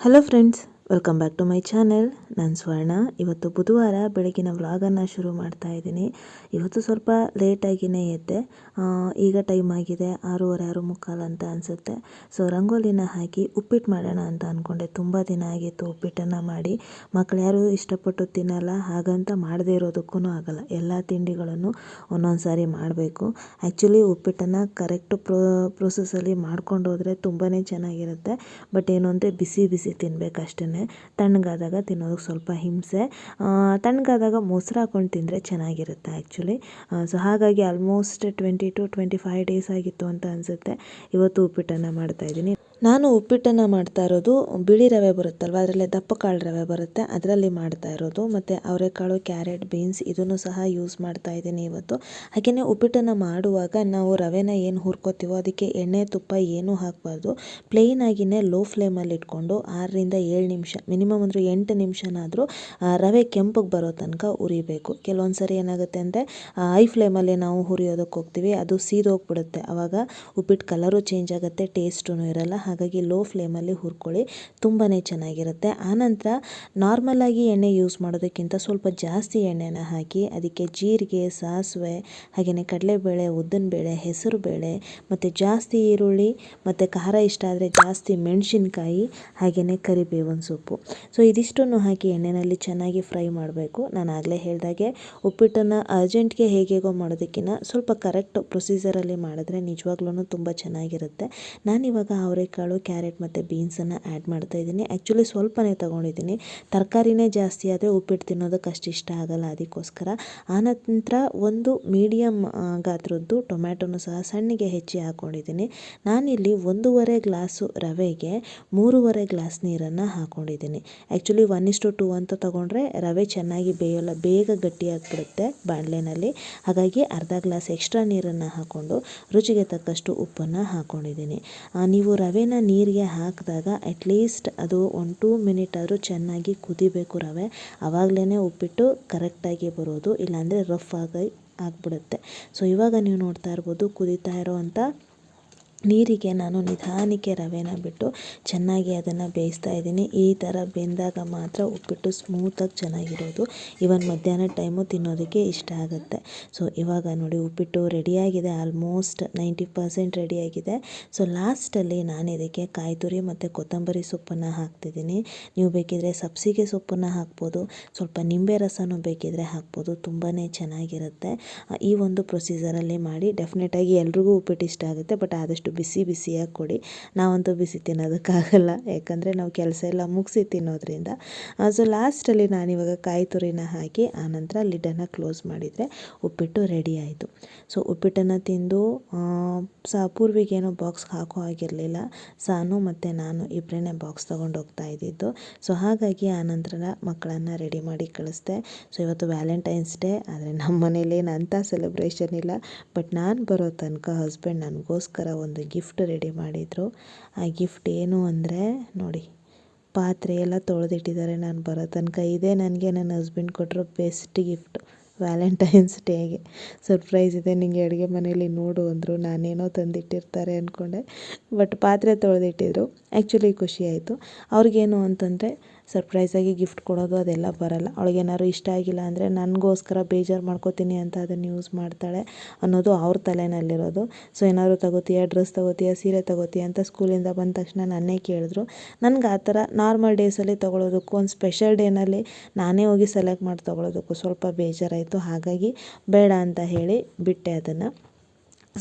Hello friends Welcome back to my channel ನಾನು ಸ್ವರ್ಣ. ಇವತ್ತು ಬುಧವಾರ ಬೆಳಗಿನ ವ್ಲಾಗನ್ನು ಶುರು ಮಾಡ್ತಾ ಇದ್ದೀನಿ. ಇವತ್ತು ಸ್ವಲ್ಪ ಲೇಟಾಗಿಯೇ ಎದ್ದೆ ಈಗ ಟೈಮ್ ಆಗಿದೆ ಆರೂವರೆ, ಆರು ಮುಕ್ಕಾಲು ಅಂತ ಅನಿಸುತ್ತೆ. ಸೊ ರಂಗೋಲಿನ ಹಾಕಿ ಉಪ್ಪಿಟ್ಟು ಮಾಡೋಣ ಅಂತ ಅಂದ್ಕೊಂಡೆ ತುಂಬ ದಿನ ಆಗಿತ್ತು ಉಪ್ಪಿಟ್ಟನ್ನು ಮಾಡಿ. ಮಕ್ಕಳು ಯಾರು ಇಷ್ಟಪಟ್ಟು ತಿನ್ನಲ್ಲ, ಹಾಗಂತ ಮಾಡದೇ ಇರೋದಕ್ಕೂ ಆಗಲ್ಲ. ಎಲ್ಲ ತಿಂಡಿಗಳನ್ನು ಒಂದೊಂದು ಸಾರಿ ಮಾಡಬೇಕು. ಆ್ಯಕ್ಚುಲಿ ಉಪ್ಪಿಟ್ಟನ್ನು ಕರೆಕ್ಟ್ ಪ್ರೊ ಪ್ರೊಸೆಸಲ್ಲಿ ಮಾಡ್ಕೊಂಡು ಹೋದರೆ ತುಂಬಾ ಚೆನ್ನಾಗಿರುತ್ತೆ. ಬಟ್ ಏನು ಅಂದರೆ, ಬಿಸಿ ಬಿಸಿ ತಿನ್ಬೇಕು ತಣ್ಣಗಾದಾಗ ತಿನ್ನೋದಕ್ಕೆ ಸ್ವಲ್ಪ ಹಿಂಸೆ. ತಣ್ಣಗಾದಾಗ ಮೊಸರು ಹಾಕೊಂಡು ತಿಂದರೆ ಚೆನ್ನಾಗಿರುತ್ತೆ ಆ್ಯಕ್ಚುಲಿ ಸೊ ಹಾಗಾಗಿ almost twenty two twenty five days ಆಗಿತ್ತು ಅಂತ ಅನಿಸುತ್ತೆ. ಇವತ್ತು ಉಪ್ಪಿಟ್ಟನ್ನು ಮಾಡ್ತಾಯಿದ್ದೀನಿ ನಾನು ಉಪ್ಪಿಟ್ಟನ್ನು ಮಾಡ್ತಾ ಇರೋದು ಬಿಳಿ ರವೆ ಬರುತ್ತಲ್ವ, ಅದರಲ್ಲೇ ದಪ್ಪ ಕಾಳು ರವೆ ಬರುತ್ತೆ, ಅದರಲ್ಲಿ ಮಾಡ್ತಾ ಇರೋದು. ಮತ್ತು ಅವರೆಕಾಳು, ಕ್ಯಾರೆಟ್, ಬೀನ್ಸ್ ಇದನ್ನು ಸಹ ಯೂಸ್ ಮಾಡ್ತಾ ಇದ್ದೀನಿ ಇವತ್ತು. ಹಾಗೆಯೇ ಉಪ್ಪಿಟ್ಟನ್ನು ಮಾಡುವಾಗ ನಾವು ರವೆನ ಏನು ಹುರ್ಕೋತೀವೋ ಅದಕ್ಕೆ ಎಣ್ಣೆ, ತುಪ್ಪ ಏನೂ ಹಾಕಬಾರ್ದು. ಪ್ಲೇನ್ ಆಗಿನೇ ಲೋ ಫ್ಲೇಮಲ್ಲಿ ಇಟ್ಕೊಂಡು ಆರರಿಂದ ಏಳು ನಿಮಿಷ ಮಿನಿಮಮ್ ಅಂದರೆ ಎಂಟು ನಿಮಿಷನಾದರೂ ರವೆ ಕೆಂಪಗೆ ಬರೋ ತನಕ ಉರಿಬೇಕು ಕೆಲವೊಂದು ಸರಿ ಏನಾಗುತ್ತೆ ಅಂದರೆ ಹೈ ಫ್ಲೇಮಲ್ಲಿ ನಾವು ಹುರಿಯೋದಕ್ಕೆ ಹೋಗ್ತೀವಿ, ಅದು ಸೀದೋಗ್ಬಿಡುತ್ತೆ. ಆವಾಗ ಉಪ್ಪಿಟ್ಟು ಕಲರು ಚೇಂಜ್ ಆಗುತ್ತೆ ಟೇಸ್ಟೂ ಇರಲ್ಲ. ಹಾಗಾಗಿ ಲೋ ಫ್ಲೇಮಲ್ಲಿ ಹುರ್ಕೊಳ್ಳಿ ತುಂಬಾ ಚೆನ್ನಾಗಿರುತ್ತೆ. ಆನಂತರ ನಾರ್ಮಲಾಗಿ ಎಣ್ಣೆ ಯೂಸ್ ಮಾಡೋದಕ್ಕಿಂತ ಸ್ವಲ್ಪ ಜಾಸ್ತಿ ಎಣ್ಣೆನ ಹಾಕಿ, ಅದಕ್ಕೆ ಜೀರಿಗೆ, ಸಾಸಿವೆ ಹಾಗೆಯೇ ಕಡಲೆಬೇಳೆ, ಉದ್ದಿನಬೇಳೆ, ಹೆಸರುಬೇಳೆ, ಮತ್ತು ಜಾಸ್ತಿ ಈರುಳ್ಳಿ, ಮತ್ತು ಖಾರ ಇಷ್ಟ ಆದರೆ ಜಾಸ್ತಿ ಮೆಣಸಿನ್ಕಾಯಿ ಹಾಗೆಯೇ ಕರಿಬೇವಿನ ಸೊಪ್ಪು. ಸೊ ಇದಿಷ್ಟನ್ನು ಹಾಕಿ ಎಣ್ಣೆಯಲ್ಲಿ ಚೆನ್ನಾಗಿ ಫ್ರೈ ಮಾಡಬೇಕು. ನಾನು ಆಗಲೇ ಹೇಳಿದಾಗೆ, ಉಪ್ಪಿಟ್ಟನ್ನು ಅರ್ಜೆಂಟ್ಗೆ ಹೇಗೇಗೋ ಮಾಡೋದಕ್ಕಿಂತ ಸ್ವಲ್ಪ ಕರೆಕ್ಟ್ ಪ್ರೊಸೀಜರಲ್ಲಿ ಮಾಡಿದ್ರೆ ನಿಜವಾಗ್ಲೂ ತುಂಬ ಚೆನ್ನಾಗಿರುತ್ತೆ. ನಾನಿವಾಗ ಅವರೆಕಾಳು ಕ್ಯಾರೆಟ್ ಮತ್ತು ಬೀನ್ಸನ್ನು ಆ್ಯಡ್ ಮಾಡ್ತಾ ಇದ್ದೀನಿ. ಆ್ಯಕ್ಚುಲಿ ಸ್ವಲ್ಪನೇ ತೊಗೊಂಡಿದ್ದೀನಿ. ತರಕಾರಿನೇ ಜಾಸ್ತಿ ಆದರೆ ಉಪ್ಪಿಟ್ಟು ತಿನ್ನೋದಕ್ಕೆ ಅಷ್ಟು ಇಷ್ಟ ಆಗಲ್ಲ ಅದಕ್ಕೋಸ್ಕರ. ಆನಂತರ ಒಂದು ಮೀಡಿಯಮ್ ಗಾತ್ರದ್ದು ಟೊಮ್ಯಾಟೊನು ಸಹ ಸಣ್ಣಗೆ ಹೆಚ್ಚಿ ಹಾಕ್ಕೊಂಡಿದ್ದೀನಿ ನಾನಿಲ್ಲಿ ಒಂದೂವರೆ ಗ್ಲಾಸು ರವೆಗೆ ಮೂರುವರೆ ಗ್ಲಾಸ್ ನೀರನ್ನು ಹಾಕ್ಕೊಂಡಿದ್ದೀನಿ ಆ್ಯಕ್ಚುಲಿ ಒನ್ ಇಸ್ಟು ಟು ಅಂತ ತೊಗೊಂಡ್ರೆ ರವೆ ಚೆನ್ನಾಗಿ ಬೇಯೋಲ್ಲ, ಬೇಗ ಗಟ್ಟಿಯಾಗಿಬಿಡುತ್ತೆ ಬಾಣಲೆನಲ್ಲಿ. ಹಾಗಾಗಿ ಅರ್ಧ ಗ್ಲಾಸ್ ಎಕ್ಸ್ಟ್ರಾ ನೀರನ್ನು ಹಾಕ್ಕೊಂಡು ರುಚಿಗೆ ತಕ್ಕಷ್ಟು ಉಪ್ಪನ್ನು ಹಾಕ್ಕೊಂಡಿದ್ದೀನಿ ನೀವು ನೀವು ರವೆನ ನೀರಿಗೆ ಹಾಕಿದಾಗ ಅಟ್ಲೀಸ್ಟ್ ಅದು ಒನ್ ಟೂ ಮಿನಿಟ್ ಆದರೂ ಚೆನ್ನಾಗಿ ಕುದಿಬೇಕು ರವೆ. ಆವಾಗಲೇ ಉಪ್ಪಿಟ್ಟು ಕರೆಕ್ಟಾಗಿ ಬರೋದು, ಇಲ್ಲಾಂದರೆ ರಫ್ ಆಗಿ ಆಗಿಬಿಡುತ್ತೆ. ಸೊ ಇವಾಗ ನೀವು ನೋಡ್ತಾ ಇರ್ಬೋದು ಕುದಿತಾ ಇರೋವಂಥ ನೀರಿಗೆ ನಾನು ನಿಧಾನಕ್ಕೆ ರವೆನ ಬಿಟ್ಟು ಚೆನ್ನಾಗಿ ಅದನ್ನು ಬೇಯಿಸ್ತಾ ಇದ್ದೀನಿ. ಈ ಥರ ಬೆಂದಾಗ ಮಾತ್ರ ಉಪ್ಪಿಟ್ಟು ಸ್ಮೂತಾಗಿ ಚೆನ್ನಾಗಿರೋದು. ಇವನ್ ಮಧ್ಯಾಹ್ನ ಟೈಮು ತಿನ್ನೋದಕ್ಕೆ ಇಷ್ಟ ಆಗುತ್ತೆ. ಸೊ ಇವಾಗ ನೋಡಿ ಉಪ್ಪಿಟ್ಟು ರೆಡಿಯಾಗಿದೆ ಆಲ್ಮೋಸ್ಟ್ ನೈಂಟಿ ಪರ್ಸೆಂಟ್ ರೆಡಿಯಾಗಿದೆ ಸೊ ಲಾಸ್ಟಲ್ಲಿ ನಾನು ಇದಕ್ಕೆ ಕಾಯಿ ತುರಿ ಮತ್ತು ಕೊತ್ತಂಬರಿ ಸೊಪ್ಪನ್ನು ಹಾಕ್ತಿದ್ದೀನಿ. ನೀವು ಬೇಕಿದ್ರೆ ಸಬ್ಸಿಗೆ ಸೊಪ್ಪನ್ನು ಹಾಕ್ಬೋದು. ಸ್ವಲ್ಪ ನಿಂಬೆ ರಸನೂ ಬೇಕಿದ್ರೆ ಹಾಕ್ಬೋದು. ತುಂಬಾ ಚೆನ್ನಾಗಿರುತ್ತೆ. ಈ ಒಂದು ಪ್ರೊಸೀಜರಲ್ಲಿ ಮಾಡಿ ಡೆಫಿನೆಟಾಗಿ ಎಲ್ರಿಗೂ ಉಪ್ಪಿಟ್ಟು ಇಷ್ಟ ಆಗುತ್ತೆ. ಬಟ್ ಆದಷ್ಟು ಬಿಸಿ ಬಿಸಿಯಾಗಿ ಕೊಡಿ. ನಾವಂತೂ ಬಿಸಿ ತಿನ್ನೋದಕ್ಕಾಗಲ್ಲ. ಯಾಕಂದರೆ ನಾವು ಕೆಲಸ ಎಲ್ಲ ಮುಗಿಸಿ ತಿನ್ನೋದ್ರಿಂದ. ಸೊ ಲಾಸ್ಟಲ್ಲಿ ನಾನಿವಾಗ ಕಾಯಿ ತುರಿನ ಹಾಕಿ ಆನಂತರ ಲಿಡನ್ನು ಕ್ಲೋಸ್ ಮಾಡಿದರೆ ಉಪ್ಪಿಟ್ಟು ರೆಡಿ ಆಯಿತು. ಸೊ ಉಪ್ಪಿಟ್ಟನ್ನು ತಿಂದು ಆ, ಸ ಪೂರ್ವಿಗೇನೋ ಬಾಕ್ಸ್ ಹಾಕೋ ಆಗಿರಲಿಲ್ಲ ಸಾನು ಮತ್ತು ನಾನು ಇಬ್ಬರೇ ಬಾಕ್ಸ್ ತೊಗೊಂಡು ಹೋಗ್ತಾ ಇದ್ದಿದ್ದು. ಸೊ ಹಾಗಾಗಿ ಆನಂತರ ಮಕ್ಕಳನ್ನು ರೆಡಿ ಮಾಡಿ ಕಳಿಸ್ದೆ. ಸೊ ಇವತ್ತು ವ್ಯಾಲೆಂಟೈನ್ಸ್ ಡೇ ಆದರೆ ನಮ್ಮ ಮನೇಲಿ ಏನು ಅಂಥ ಸೆಲೆಬ್ರೇಷನ್ ಇಲ್ಲ. ಬಟ್ ನಾನು ಬರೋ ತನಕ ಹಸ್ಬೆಂಡ್ ನನಗೋಸ್ಕರ ಒಂದು ಗಿಫ್ಟ್ ರೆಡಿ ಮಾಡಿದರು. ಆ ಗಿಫ್ಟ್ ಏನು ಅಂದರೆ, ನೋಡಿ, ಪಾತ್ರೆ ಎಲ್ಲ ತೊಳೆದಿಟ್ಟಿದ್ದಾರೆ ನಾನು ಬರೋ ತನಕ. ಇದೇ ನನಗೆ ನನ್ನ ಹಸ್ಬೆಂಡ್ ಕೊಟ್ಟರು ಬೆಸ್ಟ್ ಗಿಫ್ಟ್ ವ್ಯಾಲೆಂಟೈನ್ಸ್ ಡೇಗೆ ಸರ್ಪ್ರೈಸ್ ಇದೆ ನಿಮಗೆ ಅಡುಗೆ ಮನೇಲಿ ನೋಡು ಅಂದರು. ನಾನೇನೋ ತಂದಿಟ್ಟಿರ್ತಾರೆ ಅಂದ್ಕೊಂಡೆ ಬಟ್ ಪಾತ್ರೆ ತೊಳೆದಿಟ್ಟಿದ್ರು. ಆ್ಯಕ್ಚುಲಿ ಖುಷಿಯಾಯಿತು ಅವ್ರಿಗೇನು ಅಂತಂದರೆ ಸರ್ಪ್ರೈಸಾಗಿ ಗಿಫ್ಟ್ ಕೊಡೋದು ಅದೆಲ್ಲ ಬರಲ್ಲ. ಅವಳಿಗೇನಾದ್ರು ಇಷ್ಟ ಆಗಿಲ್ಲ ಅಂದರೆ ನನಗೋಸ್ಕರ ಬೇಜಾರು ಮಾಡ್ಕೋತೀನಿ ಅಂತ ಅದನ್ನು ಯೂಸ್ ಮಾಡ್ತಾಳೆ ಅನ್ನೋದು ಅವ್ರ ತಲೆಯಲ್ಲಿರೋದು ಸೊ ಏನಾದ್ರು ತಗೋತೀಯ? ಡ್ರೆಸ್ ತಗೋತೀಯ? ಸೀರೆ ತಗೋತೀಯ ಅಂತ ಸ್ಕೂಲಿಂದ ಬಂದ ತಕ್ಷಣ ನನ್ನೇ ಕೇಳಿದ್ರು. ನನಗೆ ಆ ಥರ ನಾರ್ಮಲ್ ಡೇಸಲ್ಲಿ ತೊಗೊಳೋದಕ್ಕೂ ಒಂದು ಸ್ಪೆಷಲ್ ಡೇನಲ್ಲಿ ನಾನೇ ಹೋಗಿ ಸೆಲೆಕ್ಟ್ ಮಾಡಿ ತೊಗೊಳೋದಕ್ಕೂ ಸ್ವಲ್ಪ ಬೇಜಾರಾಯಿತು. ಹಾಗಾಗಿ ಬೇಡ ಅಂತ ಹೇಳಿ ಬಿಟ್ಟೆ ಅದನ್ನು.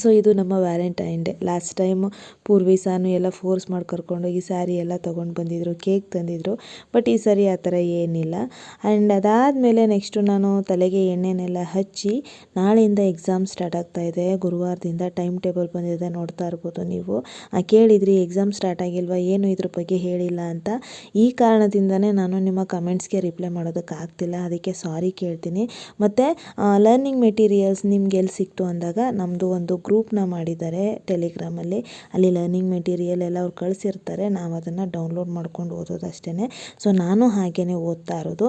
ಸೊ ಇದು ನಮ್ಮ ವ್ಯಾಲೆಂಟೈನ್ ಡೇ ಲಾಸ್ಟ್ ಟೈಮ್ ಪೂರ್ವಿಸಾನು ಎಲ್ಲ ಫೋರ್ಸ್ ಮಾಡಿ ಕರ್ಕೊಂಡೋಗಿ ಸ್ಯಾರಿ ಎಲ್ಲ ತೊಗೊಂಡು ಬಂದಿದ್ರು ಕೇಕ್ ತಂದಿದ್ರು. ಬಟ್ ಈ ಸರಿ ಆ ಥರ ಏನಿಲ್ಲ. ಆ್ಯಂಡ್ ಅದಾದಮೇಲೆ ನೆಕ್ಸ್ಟು ನಾನು ತಲೆಗೆ ಎಣ್ಣೆನೆಲ್ಲ ಹಚ್ಚಿ ನಾಳೆಯಿಂದ ಎಕ್ಸಾಮ್ ಸ್ಟಾರ್ಟ್ ಆಗ್ತಾ ಇದೆ. ಗುರುವಾರದಿಂದ ಟೈಮ್ ಟೇಬಲ್ ಬಂದಿದೆ ನೋಡ್ತಾ ಇರ್ಬೋದು ನೀವು. ಕೇಳಿದ್ರಿ ಎಕ್ಸಾಮ್ ಸ್ಟಾರ್ಟ್ ಆಗಿಲ್ವಾ, ಏನು ಇದ್ರ ಬಗ್ಗೆ ಹೇಳಿಲ್ಲ ಅಂತ. ಈ ಕಾರಣದಿಂದನೇ ನಾನು ನಿಮ್ಮ ಕಮೆಂಟ್ಸ್ಗೆ ರಿಪ್ಲೈ ಮಾಡೋದಕ್ಕೆ ಆಗ್ತಿಲ್ಲ. ಅದಕ್ಕೆ ಸಾರಿ ಕೇಳ್ತೀನಿ. ಮತ್ತು ಲರ್ನಿಂಗ್ ಮೆಟೀರಿಯಲ್ಸ್ ನಿಮ್ಗೆ ಎಲ್ಲಿ ಸಿಕ್ತು ಅಂದಾಗ ನಮ್ಮದು ಒಂದು ಗ್ರೂಪ್ನ ಮಾಡಿದ್ದಾರೆ ಟೆಲಿಗ್ರಾಮಲ್ಲಿ ಅಲ್ಲಿ. ಲರ್ನಿಂಗ್ ಮೆಟೀರಿಯಲ್ ಎಲ್ಲ ಅವ್ರು ಕಳಿಸಿರ್ತಾರೆ. ನಾವು ಅದನ್ನು ಡೌನ್ಲೋಡ್ ಮಾಡ್ಕೊಂಡು ಓದೋದು ಅಷ್ಟೇ ಸೊ ನಾನು ಹಾಗೇ ಓದ್ತಾ ಇರೋದು.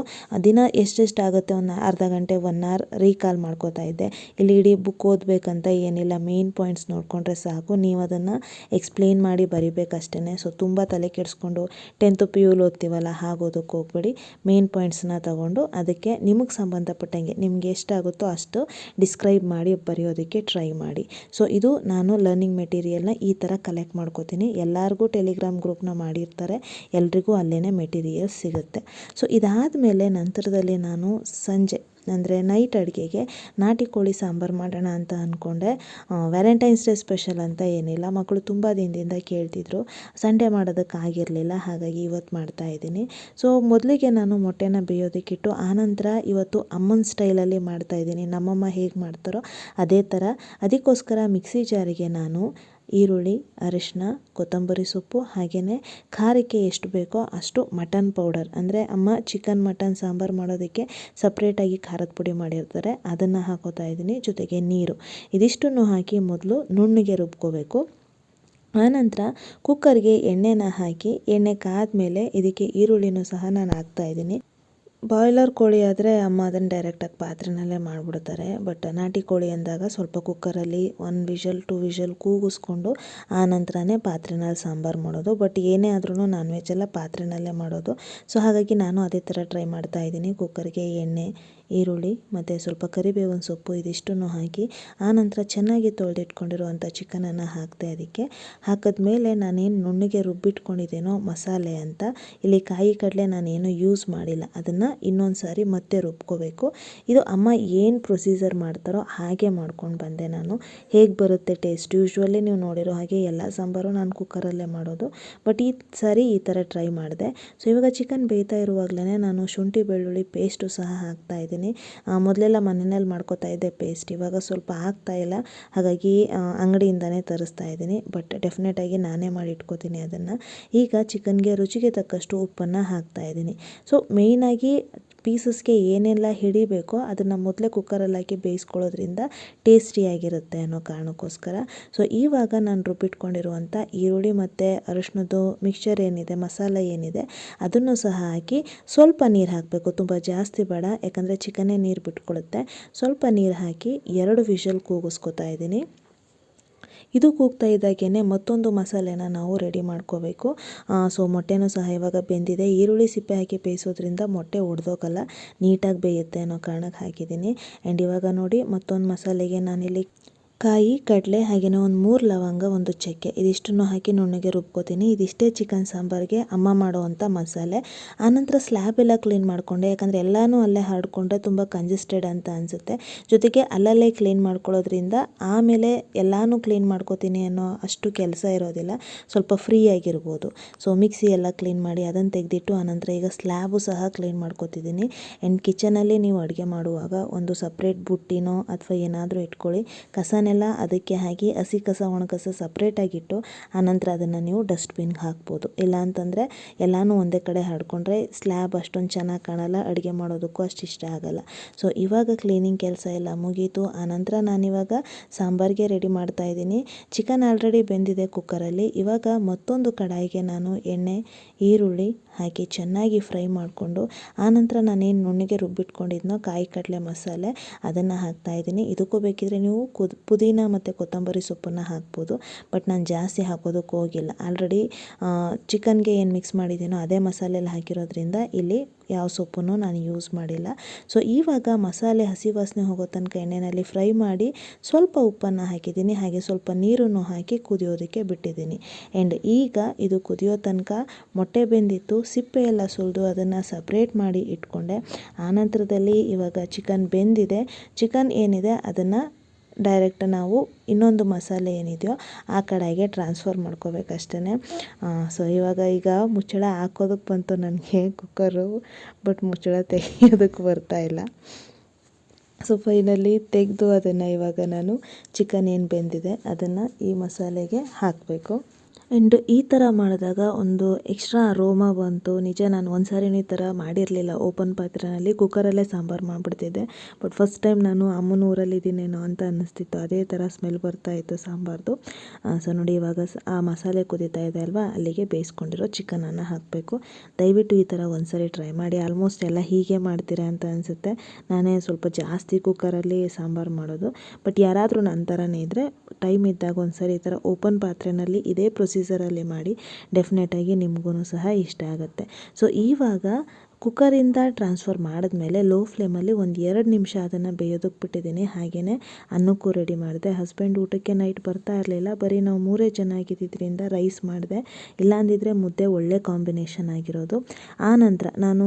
ದಿನ ಎಷ್ಟೆಷ್ಟು ಆಗುತ್ತೆ? ಒಂದು ಅರ್ಧ ಗಂಟೆ ಒನ್ ಅವರ್ ರೀಕಾಲ್ ಮಾಡ್ಕೋತಾ ಇದ್ದೆ. ಇಲ್ಲಿ ಇಡೀ ಬುಕ್ ಓದಬೇಕಂತ ಏನಿಲ್ಲ. ಮೇನ್ ಪಾಯಿಂಟ್ಸ್ ನೋಡಿಕೊಂಡ್ರೆ ಸಾಕು. ನೀವು ಅದನ್ನು ಎಕ್ಸ್ಪ್ಲೇನ್ ಮಾಡಿ ಬರಿಬೇಕಷ್ಟೇ ಸೊ ತುಂಬ ತಲೆ ಕೆಡಿಸ್ಕೊಂಡು ಟೆಂತ್ ಪಿ ಯುಲ್ ಓದ್ತೀವಲ್ಲ ಹಾಗೆ ಓದೋಕ್ಕೆ ಹೋಗ್ಬೇಡಿ ಮೇನ್ ಪಾಯಿಂಟ್ಸ್ನ ತಗೊಂಡು ಅದಕ್ಕೆ ನಿಮಗೆ ಸಂಬಂಧಪಟ್ಟಂಗೆ ನಿಮ್ಗೆ ಎಷ್ಟಾಗುತ್ತೋ ಅಷ್ಟು ಡಿಸ್ಕ್ರೈಬ್ ಮಾಡಿ ಬರೆಯೋದಕ್ಕೆ ಟ್ರೈ ಮಾಡಿ. ಸೊ ಇದು ನಾನು ಲರ್ನಿಂಗ್ ಮೆಟೀರಿಯಲ್ನ ಈ ಥರ ಕಲೆಕ್ಟ್ ಮಾಡ್ಕೋತೀನಿ. ಎಲ್ಲರಿಗೂ ಟೆಲಿಗ್ರಾಮ್ ಗ್ರೂಪ್ನ ಮಾಡಿರ್ತಾರೆ. ಎಲ್ರಿಗೂ ಅಲ್ಲೇ ಮೆಟೀರಿಯಲ್ ಸಿಗುತ್ತೆ. ಸೊ ಇದಾದಮೇಲೆ ನಂತರದಲ್ಲಿ ನಾನು ಸಂಜೆ ಅಂದರೆ ನೈಟ್ ಅಡುಗೆಗೆ ನಾಟಿ ಕೋಳಿ ಸಾಂಬಾರು ಮಾಡೋಣ ಅಂತ ಅಂದ್ಕೊಂಡೆ. ವ್ಯಾಲೆಂಟೈನ್ಸ್ ಡೇ ಸ್ಪೆಷಲ್ ಅಂತ ಏನಿಲ್ಲ. ಮಕ್ಕಳು ತುಂಬ ದಿನದಿಂದ ಕೇಳ್ತಿದ್ರು. ಸಂಡೇ ಮಾಡೋದಕ್ಕಾಗಿರಲಿಲ್ಲ ಹಾಗಾಗಿ ಇವತ್ತು ಮಾಡ್ತಾ ಇದ್ದೀನಿ. ಸೊ ಮೊದಲಿಗೆ ನಾನು ಮೊಟ್ಟೆನ ಬೇಯೋದಕ್ಕಿಟ್ಟು ಆನಂತರ ಇವತ್ತು ಅಮ್ಮನ ಸ್ಟೈಲಲ್ಲಿ ಮಾಡ್ತಾ ಇದ್ದೀನಿ. ನಮ್ಮಮ್ಮ ಹೇಗೆ ಮಾಡ್ತಾರೋ ಅದೇ ಥರ. ಅದಕ್ಕೋಸ್ಕರ ಮಿಕ್ಸಿ ಜಾರಿಗೆ ನಾನು ಈರುಳ್ಳಿ ಅರಿಶಿನ ಕೊತ್ತಂಬರಿ ಸೊಪ್ಪು ಹಾಗೆಯೇ ಖಾರಕ್ಕೆ ಎಷ್ಟು ಬೇಕೋ ಅಷ್ಟು ಮಟನ್ ಪೌಡರ್. ಅಂದರೆ ಅಮ್ಮ ಚಿಕನ್, ಮಟನ್, ಸಾಂಬಾರು ಮಾಡೋದಕ್ಕೆ ಸಪ್ರೇಟಾಗಿ ಖಾರದ ಪುಡಿ ಮಾಡಿರ್ತಾರೆ. ಅದನ್ನು ಹಾಕೋತಾ ಇದ್ದೀನಿ. ಜೊತೆಗೆ ನೀರು. ಇದಿಷ್ಟನ್ನು ಹಾಕಿ ಮೊದಲು ನುಣ್ಣಗೆ ರುಬ್ಕೋಬೇಕು. ಆನಂತರ ಕುಕ್ಕರ್ಗೆ ಎಣ್ಣೆನ ಹಾಕಿ, ಎಣ್ಣೆ ಕಾದ ಮೇಲೆ ಇದಕ್ಕೆ ಈರುಳ್ಳಿನೂ ಸಹ ನಾನು ಹಾಕ್ತಾಯಿದ್ದೀನಿ ಬಾಯ್ಲರ್ ಕೋಳಿ ಆದರೆ ಅಮ್ಮ ಅದನ್ನು ಡೈರೆಕ್ಟಾಗಿ ಪಾತ್ರೆನಲ್ಲೇ ಮಾಡಿಬಿಡ್ತಾರೆ. ಬಟ್ ನಾಟಿ ಕೋಳಿ ಅಂದಾಗ ಸ್ವಲ್ಪ ಕುಕ್ಕರಲ್ಲಿ ಒನ್ ವಿಷಲ್ ಟು ವಿಷಲ್ ಕೂಗಿಸ್ಕೊಂಡು ಆ ನಂತರನೇ ಪಾತ್ರೆನಲ್ಲಿ ಸಾಂಬಾರು ಮಾಡೋದು. ಬಟ್ ಏನೇ ಆದ್ರೂ ನಾನ್ ವೆಜ್ ಎಲ್ಲ ಪಾತ್ರೆನಲ್ಲೇ ಮಾಡೋದು. ಸೊ ಹಾಗಾಗಿ ನಾನು ಅದೇ ಥರ ಟ್ರೈ ಮಾಡ್ತಾ ಇದ್ದೀನಿ. ಕುಕ್ಕರ್ಗೆ ಎಣ್ಣೆ ಈರುಳ್ಳಿ, ಮತ್ತು ಸ್ವಲ್ಪ ಕರಿಬೇವಿನ ಸೊಪ್ಪು ಇದಿಷ್ಟನ್ನು ಹಾಕಿ ಆನಂತರ ಚೆನ್ನಾಗಿ ತೊಳೆದಿಟ್ಕೊಂಡಿರುವಂಥ ಚಿಕನನ್ನು ಹಾಕಿದೆ ಅದಕ್ಕೆ. ಹಾಕಿದ್ಮೇಲೆ ನಾನೇನು ನುಣ್ಣಗೆ ರುಬ್ಬಿಟ್ಕೊಂಡಿದ್ದೇನೋ ಮಸಾಲೆ ಅಂತ, ಇಲ್ಲಿ ಕಾಯಿ ಕಡಲೆ ನಾನೇನು ಯೂಸ್ ಮಾಡಿಲ್ಲ. ಅದನ್ನು ಇನ್ನೊಂದು ಸಾರಿ ಮತ್ತೆ ರುಬ್ಕೋಬೇಕು. ಇದು ಅಮ್ಮ ಏನು ಪ್ರೊಸೀಜರ್ ಮಾಡ್ತಾರೋ ಹಾಗೆ ಮಾಡ್ಕೊಂಡು ಬಂದೆ ನಾನು. ಹೇಗೆ ಬರುತ್ತೆ ಟೇಸ್ಟ್ ಯೂಶ್ವಲಿ ನೀವು ನೋಡಿರೋ ಹಾಗೆ ಎಲ್ಲ ಸಾಂಬಾರು ನಾನು ಕುಕ್ಕರಲ್ಲೇ ಮಾಡೋದು. ಬಟ್ ಈ ಸಾರಿ ಈ ಥರ ಟ್ರೈ ಮಾಡಿದೆ. ಸೊ ಇವಾಗ ಚಿಕನ್ ಬೇಯ್ತಾ ಇರುವಾಗಲೇ ನಾನು ಶುಂಠಿ ಬೆಳ್ಳುಳ್ಳಿ ಪೇಸ್ಟು ಸಹ ಹಾಕ್ತಾ ಇದ್ದೀನಿ. ಮೊದಲೆಲ್ಲ ಮನೆಯಲ್ಲಿ ಮಾಡ್ಕೋತಾ ಇದ್ದೆ ಪೇಸ್ಟ್ ಇವಾಗ ಸ್ವಲ್ಪ ಆಗ್ತಾ ಇಲ್ಲ. ಹಾಗಾಗಿ ಅಂಗಡಿಯಿಂದನೇ ತರಿಸ್ತಾ ಇದ್ದೀನಿ. ಬಟ್ ಡೆಫಿನೆಟಾಗಿ ನಾನೇ ಮಾಡಿ ಇಟ್ಕೋತೀನಿ ಅದನ್ನು. ಈಗ ಚಿಕನ್ಗೆ ರುಚಿಗೆ ತಕ್ಕಷ್ಟು ಉಪ್ಪನ್ನು ಹಾಕ್ತಾ ಇದ್ದೀನಿ. ಸೊ ಮೇಯ್ನಾಗಿ ಪೀಸಸ್ಗೆ ಏನೆಲ್ಲ ಹಿಡಿಬೇಕೋ ಅದನ್ನು ಮೊದಲೇ ಕುಕ್ಕರಲ್ಲಿ ಹಾಕಿ ಬೇಯಿಸ್ಕೊಳ್ಳೋದ್ರಿಂದ ಟೇಸ್ಟಿಯಾಗಿರುತ್ತೆ ಅನ್ನೋ ಕಾರಣಕ್ಕೋಸ್ಕರ. ಸೊ ಇವಾಗ ನಾನು ರುಬ್ಬಿಟ್ಕೊಂಡಿರುವಂಥ ಈರುಳ್ಳಿ ಮತ್ತು ಅರಿಶಿನದ್ದು ಮಿಕ್ಸ್ಚರ್ ಏನಿದೆ, ಮಸಾಲೆ ಏನಿದೆ, ಅದನ್ನು ಸಹ ಹಾಕಿ ಸ್ವಲ್ಪ ನೀರು ಹಾಕಬೇಕು. ತುಂಬ ಜಾಸ್ತಿ ಬೇಡ, ಯಾಕಂದರೆ ಚಿಕನೇ ನೀರು ಬಿಟ್ಕೊಳ್ಳುತ್ತೆ ಸ್ವಲ್ಪ ನೀರು ಹಾಕಿ ಎರಡು ವಿಷಲ್ ಕೂಗಿಸ್ಕೊತಾ ಇದ್ದೀನಿ. ಇದು ಕೂಗ್ತಾ ಇದ್ದಾಗೇ ಮತ್ತೊಂದು ಮಸಾಲೆನ ನಾವು ರೆಡಿ ಮಾಡ್ಕೋಬೇಕು. ಸೊ ಮೊಟ್ಟೆನೂ ಸಹ ಇವಾಗ ಬೆಂದಿದೆ. ಈರುಳ್ಳಿ ಸಿಪ್ಪೆ ಹಾಕಿ ಬೇಯಿಸೋದ್ರಿಂದ ಮೊಟ್ಟೆ ಒಡೆದೋಗಲ್ಲ. ನೀಟಾಗಿ ಬೇಯುತ್ತೆ ಅನ್ನೋ ಕಾರಣಕ್ಕೆ ಹಾಕಿದ್ದೀನಿ. ಆ್ಯಂಡ್ ಇವಾಗ ನೋಡಿ ಮತ್ತೊಂದು ಮಸಾಲೆಗೆ ನಾನಿಲ್ಲಿ ಕಾಯಿ, ಕಡಲೆ ಹಾಗೆಯೇ ಒಂದು ಮೂರು ಲವಂಗ, ಒಂದು ಚಕ್ಕೆ. ಇದಿಷ್ಟನ್ನು ಹಾಕಿ ನುಣ್ಣಗೆ ರುಬ್ಕೋತೀನಿ. ಇದಿಷ್ಟೇ ಚಿಕನ್ ಸಾಂಬಾರಿಗೆ ಅಮ್ಮ ಮಾಡುವಂಥ ಮಸಾಲೆ. ಆನಂತರ ಸ್ಲ್ಯಾಬ್ ಎಲ್ಲ ಕ್ಲೀನ್ ಮಾಡಿಕೊಂಡೆ. ಯಾಕಂದರೆ ಎಲ್ಲನೂ ಅಲ್ಲೇ ಹಾಡಿಕೊಂಡ್ರೆ ತುಂಬ ಕಂಜೆಸ್ಟೆಡ್ ಅಂತ ಅನಿಸುತ್ತೆ. ಜೊತೆಗೆ ಅಲ್ಲಲ್ಲೇ ಕ್ಲೀನ್ ಮಾಡ್ಕೊಳ್ಳೋದ್ರಿಂದ ಆಮೇಲೆ ಎಲ್ಲನೂ ಕ್ಲೀನ್ ಮಾಡ್ಕೋತೀನಿ ಅನ್ನೋ ಅಷ್ಟು ಕೆಲಸ ಇರೋದಿಲ್ಲ. ಸ್ವಲ್ಪ ಫ್ರೀ ಆಗಿರ್ಬೋದು. ಸೊ ಮಿಕ್ಸಿ ಎಲ್ಲ ಕ್ಲೀನ್ ಮಾಡಿ ಅದನ್ನು ತೆಗೆದಿಟ್ಟು ಆನಂತರ ಈಗ ಸ್ಲ್ಯಾಬು ಸಹ ಕ್ಲೀನ್ ಮಾಡ್ಕೋತಿದ್ದೀನಿ. ಆ್ಯಂಡ್ ಕಿಚನಲ್ಲಿ ನೀವು ಅಡುಗೆ ಮಾಡುವಾಗ ಒಂದು ಸಪ್ರೇಟ್ ಬುಟ್ಟಿನೋ ಅಥವಾ ಏನಾದರೂ ಇಟ್ಕೊಳ್ಳಿ. ಕಸ ಅದನ್ನೆಲ್ಲ ಅದಕ್ಕೆ ಹಾಕಿ ಹಸಿ ಕಸ, ಒಣ ಕಸ ಸಪ್ರೇಟಾಗಿಟ್ಟು ಆನಂತರ ಅದನ್ನು ನೀವು ಡಸ್ಟ್ಬಿನ್ಗೆ ಹಾಕ್ಬೋದು. ಇಲ್ಲ ಅಂತಂದರೆ ಎಲ್ಲನೂ ಒಂದೇ ಕಡೆ ಹಾಡ್ಕೊಂಡ್ರೆ ಸ್ಲ್ಯಾಬ್ ಅಷ್ಟೊಂದು ಚೆನ್ನಾಗಿ ಕಾಣಲ್ಲ, ಅಡುಗೆ ಮಾಡೋದಕ್ಕೂ ಅಷ್ಟು ಇಷ್ಟ ಆಗಲ್ಲ. ಸೊ ಇವಾಗ ಕ್ಲೀನಿಂಗ್ ಕೆಲಸ ಎಲ್ಲ ಮುಗೀತು. ಆನಂತರ ನಾನಿವಾಗ ಸಾಂಬಾರಿಗೆ ರೆಡಿ ಮಾಡ್ತಾ ಇದ್ದೀನಿ. ಚಿಕನ್ ಆಲ್ರೆಡಿ ಬೆಂದಿದೆ ಕುಕ್ಕರಲ್ಲಿ ಇವಾಗ ಮತ್ತೊಂದು ಕಡಾಯಿಗೆ ನಾನು ಎಣ್ಣೆ, ಈರುಳ್ಳಿ ಹಾಕಿ ಚೆನ್ನಾಗಿ ಫ್ರೈ ಮಾಡಿಕೊಂಡು ಆನಂತರ ನಾನೇನು ನುಣ್ಣಿಗೆ ರುಬ್ಬಿಟ್ಕೊಂಡಿದ್ನೋ ಕಾಯಿ ಕಡಲೆ ಮಸಾಲೆ ಅದನ್ನು ಹಾಕ್ತಾ ಇದ್ದೀನಿ. ಇದಕ್ಕೂ ಬೇಕಿದ್ರೆ ನೀವು ಕುದ್ ಪುದೀನ ಮತ್ತು ಕೊತ್ತಂಬರಿ ಸೊಪ್ಪನ್ನು ಹಾಕ್ಬೋದು. ಬಟ್ ನಾನು ಜಾಸ್ತಿ ಹಾಕೋದಕ್ಕೆ ಹೋಗಿಲ್ಲ. ಆಲ್ರೆಡಿ ಚಿಕನ್ಗೆ ಏನು ಮಿಕ್ಸ್ ಮಾಡಿದ್ದೀನೋ ಅದೇ ಮಸಾಲೆಯಲ್ಲಿ ಹಾಕಿರೋದ್ರಿಂದ ಇಲ್ಲಿ ಯಾವ ಸೊಪ್ಪನ್ನು ನಾನು ಯೂಸ್ ಮಾಡಿಲ್ಲ. ಸೊ ಇವಾಗ ಮಸಾಲೆ ಹಸಿ ವಾಸನೆ ಹೋಗೋ ತನಕ ಎಣ್ಣೆಯಲ್ಲಿ ಫ್ರೈ ಮಾಡಿ ಸ್ವಲ್ಪ ಉಪ್ಪನ್ನು ಹಾಕಿದ್ದೀನಿ. ಹಾಗೆ ಸ್ವಲ್ಪ ನೀರನ್ನು ಹಾಕಿ ಕುದಿಯೋದಕ್ಕೆ ಬಿಟ್ಟಿದ್ದೀನಿ. ಆ್ಯಂಡ್ ಈಗ ಇದು ಕುದಿಯೋ ತನಕ ಮೊಟ್ಟೆ ಬೆಂದಿತ್ತು, ಸಿಪ್ಪೆ ಎಲ್ಲ ಸುಲಿದು ಅದನ್ನು ಸಪ್ರೇಟ್ ಮಾಡಿ ಇಟ್ಕೊಂಡೆ. ಆನಂತರದಲ್ಲಿ ಇವಾಗ ಚಿಕನ್ ಬೆಂದಿದೆ. ಚಿಕನ್ ಏನಿದೆ ಅದನ್ನು ಡೈರೆಕ್ಟ್ ನಾವು ಇನ್ನೊಂದು ಮಸಾಲೆ ಏನಿದೆಯೋ ಆ ಕಡೆಗೆ ಟ್ರಾನ್ಸ್ಫರ್ ಮಾಡ್ಕೋಬೇಕಷ್ಟೇ ಸೊ ಇವಾಗ ಈಗ ಮುಚ್ಚಳ ಹಾಕೋದಕ್ಕೆ ಬಂತು ನನಗೆ ಕುಕ್ಕರು ಬಟ್ ಮುಚ್ಚಳ ತೆಗಿಯೋದಕ್ಕೆ ಬರ್ತಾ ಇಲ್ಲ. ಸೊ ಫೈನಲಿ ತೆಗೆದು ಅದನ್ನು ಇವಾಗ ನಾನು ಚಿಕನ್ ಏನು ಬೆಂದಿದೆ ಅದನ್ನು ಈ ಮಸಾಲೆಗೆ ಹಾಕಬೇಕು. ಆ್ಯಂಡ್ ಈ ಥರ ಮಾಡಿದಾಗ ಒಂದು ಎಕ್ಸ್ಟ್ರಾ ಅರೋಮ ಬಂತು. ನಿಜ ನಾನು ಒಂದು ಸಾರಿನೂ ಈ ಥರ ಮಾಡಿರಲಿಲ್ಲ. ಓಪನ್ ಪಾತ್ರೆಯಲ್ಲಿ ಕುಕ್ಕರಲ್ಲೇ ಸಾಂಬಾರು ಮಾಡಿಬಿಡ್ತಿದ್ದೆ. ಬಟ್ ಫಸ್ಟ್ ಟೈಮ್ ನಾನು ಅಮ್ಮನ ಊರಲ್ಲಿದ್ದೀನೇನೋ ಅಂತ ಅನ್ನಿಸ್ತಿತ್ತು. ಅದೇ ಥರ ಸ್ಮೆಲ್ ಬರ್ತಾ ಇತ್ತು ಸಾಂಬಾರ್ದು. ಸೊ ನೋಡಿ ಇವಾಗ ಆ ಮಸಾಲೆ ಕುದೀತಾ ಇದೆ ಅಲ್ವಾ? ಅಲ್ಲಿಗೆ ಬೇಯಿಸ್ಕೊಂಡಿರೋ ಚಿಕನನ್ನು ಹಾಕಬೇಕು. ದಯವಿಟ್ಟು ಈ ಥರ ಒಂದ್ಸರಿ ಟ್ರೈ ಮಾಡಿ. ಆಲ್ಮೋಸ್ಟ್ ಎಲ್ಲ ಹೀಗೆ ಮಾಡ್ತೀರಾ ಅಂತ ಅನಿಸುತ್ತೆ. ನಾನೇ ಸ್ವಲ್ಪ ಜಾಸ್ತಿ ಕುಕ್ಕರಲ್ಲಿ ಸಾಂಬಾರು ಮಾಡೋದು. ಬಟ್ ಯಾರಾದರೂ ನನ್ನ ಥರನೇ ಇದ್ದರೆ ಟೈಮ್ ಇದ್ದಾಗ ಒಂದು ಸಾರಿ ಈ ಥರ ಓಪನ್ ಪಾತ್ರೆಯಲ್ಲಿ ಇದೇ ಪ್ರೊಸೀಜರಲ್ಲಿ ಮಾಡಿ ಡೆಫಿನೆಟಾಗಿ ನಿಮಗೂ ಸಹ ಇಷ್ಟ ಆಗುತ್ತೆ. ಸೊ ಇವಾಗ ಕುಕ್ಕರಿಂದ ಟ್ರಾನ್ಸ್ಫರ್ ಮಾಡಿದ್ಮೇಲೆ ಲೋ ಫ್ಲೇಮಲ್ಲಿ ಒಂದು ಎರಡು ನಿಮಿಷ ಅದನ್ನು ಬೇಯೋದಕ್ಕೆ ಬಿಟ್ಟಿದ್ದೀನಿ. ಹಾಗೆಯೇ ಅನ್ನಕ್ಕೂ ರೆಡಿ ಮಾಡಿದೆ. ಹಸ್ಬೆಂಡ್ ಊಟಕ್ಕೆ ನೈಟ್ ಬರ್ತಾ ಇರಲಿಲ್ಲ. ಬರೀ ನಾವು ಮೂರೇ ಜನ ಆಗಿದ್ದರಿಂದ ರೈಸ್ ಮಾಡಿದೆ. ಇಲ್ಲಾಂದಿದ್ರೆ ಮುದ್ದೆ ಒಳ್ಳೆ ಕಾಂಬಿನೇಷನ್ ಆಗಿರೋದು. ಆ ನಂತರ ನಾನು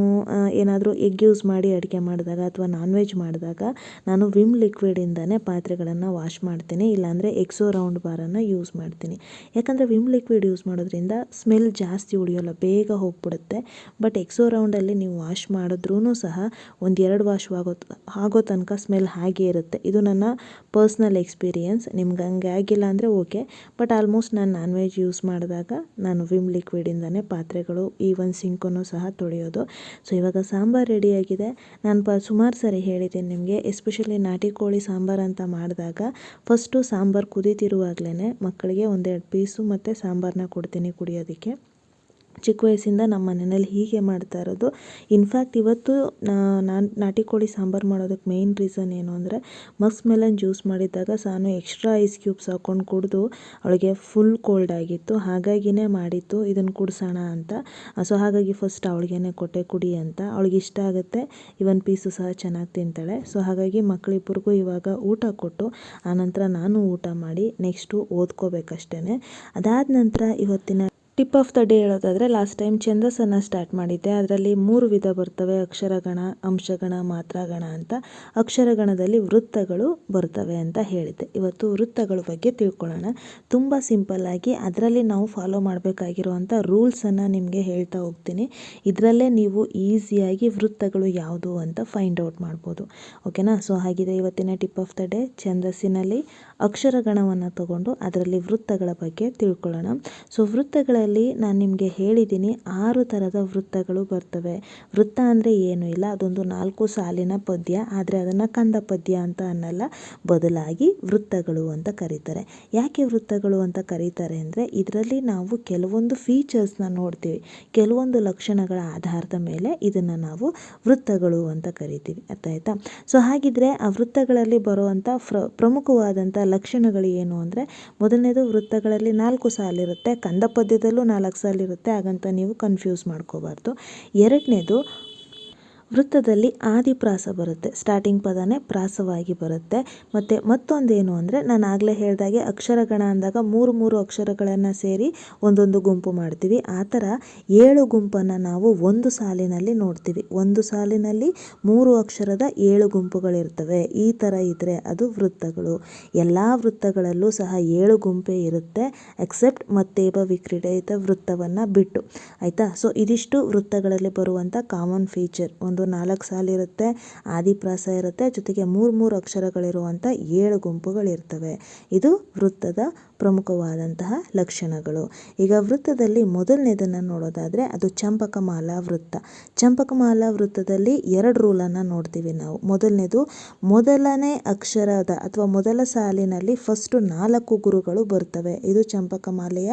ಏನಾದರೂ ಎಗ್ ಯೂಸ್ ಮಾಡಿ ಅಡುಗೆ ಮಾಡಿದಾಗ ಅಥವಾ ನಾನ್ ವೆಜ್ ಮಾಡಿದಾಗ ನಾನು ವಿಮ್ ಲಿಕ್ವಿಡಿಂದನೇ ಪಾತ್ರೆಗಳನ್ನು ವಾಶ್ ಮಾಡ್ತೀನಿ. ಇಲ್ಲಾಂದರೆ ಎಕ್ಸೋ ರೌಂಡ್ ಬಾರನ್ನು ಯೂಸ್ ಮಾಡ್ತೀನಿ. ಯಾಕಂದರೆ ವಿಮ್ ಲಿಕ್ವಿಡ್ ಯೂಸ್ ಮಾಡೋದ್ರಿಂದ ಸ್ಮೆಲ್ ಜಾಸ್ತಿ ಉಳಿಯೋಲ್ಲ, ಬೇಗ ಹೋಗ್ಬಿಡುತ್ತೆ. ಬಟ್ ಎಕ್ಸೋ ರೌಂಡಲ್ಲಿ ನೀವು ವಾಶ್ ಮಾಡಿದ್ರೂ ಸಹ ಒಂದು ಎರಡು ವಾಶ್ ಆಗೋ ಆಗೋ ತನಕ ಸ್ಮೆಲ್ ಹಾಗೆ ಇರುತ್ತೆ. ಇದು ನನ್ನ ಪರ್ಸ್ನಲ್ ಎಕ್ಸ್ಪೀರಿಯೆನ್ಸ್. ನಿಮ್ಗೆ ಹಂಗೆ ಆಗಿಲ್ಲ ಅಂದರೆ ಓಕೆ. ಬಟ್ ಆಲ್ಮೋಸ್ಟ್ ನಾನು ನಾನ್ ವೆಜ್ ಯೂಸ್ ಮಾಡಿದಾಗ ನಾನು ವಿಮ್ ಲಿಕ್ವಿಡಿಂದನೇ ಪಾತ್ರೆಗಳು, ಈವನ್ ಸಿಂಕನ್ನು ಸಹ ತೊಳೆಯೋದು. ಸೊ, ಇವಾಗ ಸಾಂಬಾರು ರೆಡಿಯಾಗಿದೆ ನಾನು ಪ, ಸುಮಾರು ಸರಿ ಹೇಳಿದ್ದೀನಿ ನಿಮಗೆ. ಎಸ್ಪೆಷಲಿ ನಾಟಿ ಕೋಳಿ ಸಾಂಬಾರು ಅಂತ ಮಾಡಿದಾಗ ಫಸ್ಟು ಸಾಂಬಾರು ಕುದೀತಿರುವಾಗಲೇ ಮಕ್ಕಳಿಗೆ ಒಂದೆರಡು ಪೀಸು ಮತ್ತು ಸಾಂಬಾರನ್ನ ಕೊಡ್ತೀನಿ ಕುಡಿಯೋದಕ್ಕೆ. ಚಿಕ್ಕ ವಯಸ್ಸಿಂದ ನಮ್ಮ ಮನೆಯಲ್ಲಿ ಹೀಗೆ ಮಾಡ್ತಾ ಇರೋದು. ಇನ್ಫ್ಯಾಕ್ಟ್ ಇವತ್ತು ನಾನು, ನಾಟಿ ಕೋಳಿ ಸಾಂಬಾರು ಮಾಡೋದಕ್ಕೆ ಮೇಯ್ನ್ ರೀಸನ್ ಏನು ಅಂದರೆ ಮಸ್ಕ್ ಮೆಲನ್ ಜ್ಯೂಸ್ ಮಾಡಿದ್ದಾಗ ಸಾನು ಎಕ್ಸ್ಟ್ರಾ ಐಸ್ ಕ್ಯೂಬ್ಸ್ ಹಾಕ್ಕೊಂಡು ಕುಡಿದು ಅವಳಿಗೆ ಫುಲ್ ಕೋಲ್ಡ್ ಆಗಿತ್ತು. ಹಾಗಾಗಿನೇ ಮಾಡಿತ್ತು. ಇದನ್ನು ಕುಡಿಸೋಣ ಅಂತ. ಸೊ ಹಾಗಾಗಿ ಫಸ್ಟ್ ಅವಳಿಗೇನೆ ಕೊಟ್ಟೆ, ಕುಡಿ ಅಂತ. ಅವಳಿಗೆ ಇಷ್ಟ ಆಗುತ್ತೆ. ಇವನ್ ಪೀಸು ಸಹ ಚೆನ್ನಾಗಿ ತಿಂತಾಳೆ. ಸೊ ಹಾಗಾಗಿ ಮಕ್ಕಳಿಬ್ಬರಿಗೂ ಇವಾಗ ಊಟ ಕೊಟ್ಟು, ಆನಂತರ ನಾನು ಊಟ ಮಾಡಿ ನೆಕ್ಸ್ಟು ಓದ್ಕೋಬೇಕಷ್ಟೇ ಅದಾದ ನಂತರ ಇವತ್ತಿನ ಟಿಪ್ ಆಫ್ ದ ಡೇ ಹೇಳೋದಾದರೆ, ಲಾಸ್ಟ್ ಟೈಮ್ ಛಂದಸ್ಸನ್ನು ಸ್ಟಾರ್ಟ್ ಮಾಡಿದ್ದೆ. ಅದರಲ್ಲಿ ಮೂರು ವಿಧ ಬರ್ತವೆ. ಅಕ್ಷರಗಣ, ಅಂಶಗಣ, ಮಾತ್ರಗಣ ಅಂತ. ಅಕ್ಷರಗಣದಲ್ಲಿ ವೃತ್ತಗಳು ಬರ್ತವೆ ಅಂತ ಹೇಳಿದ್ದೆ. ಇವತ್ತು ವೃತ್ತಗಳ ಬಗ್ಗೆ ತಿಳ್ಕೊಳ್ಳೋಣ. ತುಂಬ ಸಿಂಪಲ್ಲಾಗಿ ಅದರಲ್ಲಿ ನಾವು ಫಾಲೋ ಮಾಡಬೇಕಾಗಿರುವಂಥ ರೂಲ್ಸನ್ನು ನಿಮಗೆ ಹೇಳ್ತಾ ಹೋಗ್ತೀನಿ. ಇದರಲ್ಲೇ ನೀವು ಈಸಿಯಾಗಿ ವೃತ್ತಗಳು ಯಾವುದು ಅಂತ ಫೈಂಡ್ ಔಟ್ ಮಾಡ್ಬೋದು. ಓಕೆನಾ? ಸೊ ಹಾಗಿದೆ ಇವತ್ತಿನ ಟಿಪ್ ಆಫ್ ದ ಡೇ. ಛಂದಸ್ಸಿನಲ್ಲಿ ಅಕ್ಷರಗಣವನ್ನು ತಗೊಂಡು ಅದರಲ್ಲಿ ವೃತ್ತಗಳ ಬಗ್ಗೆ ತಿಳ್ಕೊಳ್ಳೋಣ. ಸೊ ವೃತ್ತಗಳಲ್ಲಿ ನಾನು ನಿಮಗೆ ಹೇಳಿದ್ದೀನಿ ಆರು ಥರದ ವೃತ್ತಗಳು ಬರ್ತವೆ. ವೃತ್ತ ಅಂದರೆ ಏನೂ ಇಲ್ಲ, ಅದೊಂದು ನಾಲ್ಕು ಸಾಲಿನ ಪದ್ಯ, ಆದರೆ ಅದನ್ನು ಕಂದ ಪದ್ಯ ಅಂತ ಅನ್ನಲ್ಲ, ಬದಲಾಗಿ ವೃತ್ತಗಳು ಅಂತ ಕರೀತಾರೆ. ಯಾಕೆ ವೃತ್ತಗಳು ಅಂತ ಕರೀತಾರೆ ಅಂದರೆ, ಇದರಲ್ಲಿ ನಾವು ಕೆಲವೊಂದು ಫೀಚರ್ಸ್ನ ನೋಡ್ತೀವಿ. ಕೆಲವೊಂದು ಲಕ್ಷಣಗಳ ಆಧಾರದ ಮೇಲೆ ಇದನ್ನು ನಾವು ವೃತ್ತಗಳು ಅಂತ ಕರಿತೀವಿ. ಅರ್ಥ ಆಯ್ತಾ? ಸೊ ಹಾಗಿದ್ರೆ ಆ ವೃತ್ತಗಳಲ್ಲಿ ಬರುವಂಥ ಪ್ರ ಪ್ರಮುಖವಾದಂಥ ಲಕ್ಷಣಗಳು ಏನು ಅಂದರೆ, ಮೊದಲನೇದು ವೃತ್ತಗಳಲ್ಲಿ ನಾಲ್ಕು ಸಾಲಿರುತ್ತೆ, ಕಂದ ಪದ್ಯದಲ್ಲೂ ನಾಲ್ಕು ಸಾಲಿರುತ್ತೆ ಹಾಗಂತ ನೀವು ಕನ್ಫ್ಯೂಸ್ ಮಾಡ್ಕೋಬಾರ್ದು. ಎರಡನೇದು ವೃತ್ತದಲ್ಲಿ ಆದಿಪ್ರಾಸ ಬರುತ್ತೆ. ಸ್ಟಾರ್ಟಿಂಗ್ ಪದನೇ ಪ್ರಾಸವಾಗಿ ಬರುತ್ತೆ. ಮತ್ತು ಮತ್ತೊಂದೇನು ಅಂದರೆ ನಾನು ಆಗಲೇ ಹೇಳಿದಾಗೆ ಅಕ್ಷರಗಣ ಅಂದಾಗ ಮೂರು ಮೂರು ಅಕ್ಷರಗಳನ್ನು ಸೇರಿ ಒಂದೊಂದು ಗುಂಪು ಮಾಡ್ತೀವಿ. ಆ ಥರ ಏಳು ಗುಂಪನ್ನು ನಾವು ಒಂದು ಸಾಲಿನಲ್ಲಿ ನೋಡ್ತೀವಿ. ಒಂದು ಸಾಲಿನಲ್ಲಿ ಮೂರು ಅಕ್ಷರದ ಏಳು ಗುಂಪುಗಳಿರ್ತವೆ. ಈ ಥರ ಇದ್ದರೆ ಅದು ವೃತ್ತಗಳು. ಎಲ್ಲ ವೃತ್ತಗಳಲ್ಲೂ ಸಹ ಏಳು ಗುಂಪೇ ಇರುತ್ತೆ. ಎಕ್ಸೆಪ್ಟ್ ಮತ್ತೇಬ ವಿಕ್ರೀಡಿತ ವೃತ್ತವನ್ನು ಬಿಟ್ಟು. ಆಯಿತಾ? ಸೊ ಇದಿಷ್ಟು ವೃತ್ತಗಳಲ್ಲಿ ಬರುವಂಥ ಕಾಮನ್ ಫೀಚರ್ ಒಂದು ನಾಲ್ಕು ಸಾಲಿರುತ್ತೆ ಆದಿಪ್ರಾಸ ಇರುತ್ತೆ ಜೊತೆಗೆ ಮೂರು ಮೂರು ಅಕ್ಷರಗಳಿರುವಂತಹ ಏಳು ಗುಂಪುಗಳಿರ್ತವೆ. ಇದು ವೃತ್ತದ ಪ್ರಮುಖವಾದಂತಹ ಲಕ್ಷಣಗಳು. ಈಗ ವೃತ್ತದಲ್ಲಿ ಮೊದಲನೇದನ್ನು ನೋಡೋದಾದರೆ ಅದು ಚಂಪಕಮಾಲಾ ವೃತ್ತ. ಚಂಪಕಮಾಲಾ ವೃತ್ತದಲ್ಲಿ ಎರಡು ರೂಲನ್ನು ನೋಡ್ತೀವಿ ನಾವು. ಮೊದಲನೇದು ಮೊದಲನೇ ಅಕ್ಷರದ ಅಥವಾ ಮೊದಲ ಸಾಲಿನಲ್ಲಿ ಫಸ್ಟು ನಾಲ್ಕು ಗುರುಗಳು ಬರ್ತವೆ. ಇದು ಚಂಪಕಮಾಲೆಯ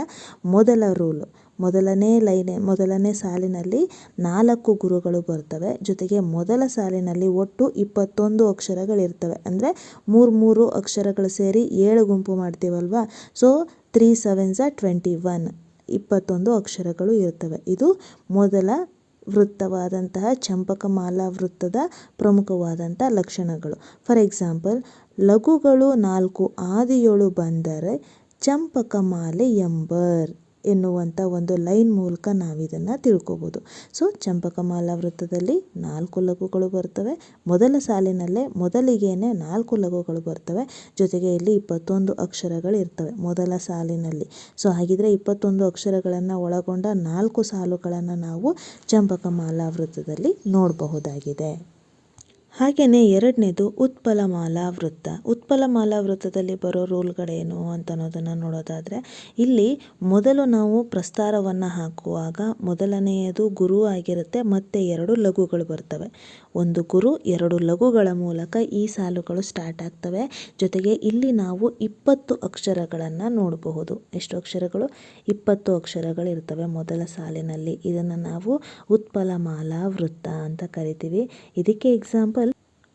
ಮೊದಲ ರೂಲು. ಮೊದಲನೇ ಲೈನ್, ಮೊದಲನೇ ಸಾಲಿನಲ್ಲಿ ನಾಲ್ಕು ಗುರುಗಳು ಬರ್ತವೆ. ಜೊತೆಗೆ ಮೊದಲ ಸಾಲಿನಲ್ಲಿ ಒಟ್ಟು ಇಪ್ಪತ್ತೊಂದು ಅಕ್ಷರಗಳಿರ್ತವೆ. ಅಂದರೆ ಮೂರು ಮೂರು ಅಕ್ಷರಗಳು ಸೇರಿ ಏಳು ಗುಂಪು ಮಾಡ್ತೀವಲ್ವಾ? So three sevens twenty one ಇಪ್ಪತ್ತೊಂದು ಅಕ್ಷರಗಳು ಇರುತ್ತವೆ. ಇದು ಮೊದಲ ವೃತ್ತವಾದಂತಹ ಚಂಪಕಮಾಲಾ ವೃತ್ತದ ಪ್ರಮುಖವಾದಂಥ ಲಕ್ಷಣಗಳು. ಫಾರ್ ಎಕ್ಸಾಂಪಲ್ ಲಘುಗಳು ನಾಲ್ಕು, ಆದಿಯೋಳು ಬಂದರೆ ಚಂಪಕಮಾಲೆ ಎಂಬರ್. ಎನ್ನುವಂಥ ಒಂದು ಲೈನ್ ಮೂಲಕ ನಾವಿದನ್ನು ತಿಳ್ಕೊಬೋದು. ಸೊ ಚಂಪಕಮಾಲಾ ವೃತ್ತದಲ್ಲಿ ನಾಲ್ಕು ಲಘುಗಳು ಬರ್ತವೆ. ಮೊದಲ ಸಾಲಿನಲ್ಲೇ ಮೊದಲಿಗೇನೆ ನಾಲ್ಕು ಲಘುಗಳು ಬರ್ತವೆ. ಜೊತೆಗೆ ಇಲ್ಲಿ ಇಪ್ಪತ್ತೊಂದು ಅಕ್ಷರಗಳು ಇರ್ತವೆ ಮೊದಲ ಸಾಲಿನಲ್ಲಿ. ಸೊ, ಹಾಗಿದ್ರೆ ಇಪ್ಪತ್ತೊಂದು ಅಕ್ಷರಗಳನ್ನು ಒಳಗೊಂಡ ನಾಲ್ಕು ಸಾಲುಗಳನ್ನು ನಾವು ಚಂಪಕಮಾಲಾ ವೃತ್ತದಲ್ಲಿ ನೋಡಬಹುದಾಗಿದೆ. ಹಾಗೆಯೇ ಎರಡನೇದು ಉತ್ಪಲಮಾಲಾ ವೃತ್ತ. ಉತ್ಪಲಮಾಲಾ ವೃತ್ತದಲ್ಲಿ ಬರೋ ರೂಲ್ಗಳೇನು ಅಂತ ಅನ್ನೋದನ್ನು ನೋಡೋದಾದರೆ, ಇಲ್ಲಿ ಮೊದಲು ನಾವು ಪ್ರಸ್ತಾರವನ್ನು ಹಾಕುವಾಗ ಮೊದಲನೆಯದು ಗುರು ಆಗಿರುತ್ತೆ, ಮತ್ತು ಎರಡು ಲಘುಗಳು ಬರ್ತವೆ. ಒಂದು ಗುರು, ಎರಡು ಲಘುಗಳ ಮೂಲಕ ಈ ಸಾಲುಗಳು ಸ್ಟಾರ್ಟ್ ಆಗ್ತವೆ. ಜೊತೆಗೆ ಇಲ್ಲಿ ನಾವು ಇಪ್ಪತ್ತು ಅಕ್ಷರಗಳನ್ನು ನೋಡಬಹುದು. ಎಷ್ಟು ಅಕ್ಷರಗಳು? ಇಪ್ಪತ್ತು ಅಕ್ಷರಗಳಿರ್ತವೆ ಮೊದಲ ಸಾಲಿನಲ್ಲಿ. ಇದನ್ನು ನಾವು ಉತ್ಪಲಮಾಲಾ ವೃತ್ತ ಅಂತ ಕರಿತೀವಿ. ಇದಕ್ಕೆ ಎಕ್ಸಾಂಪಲ್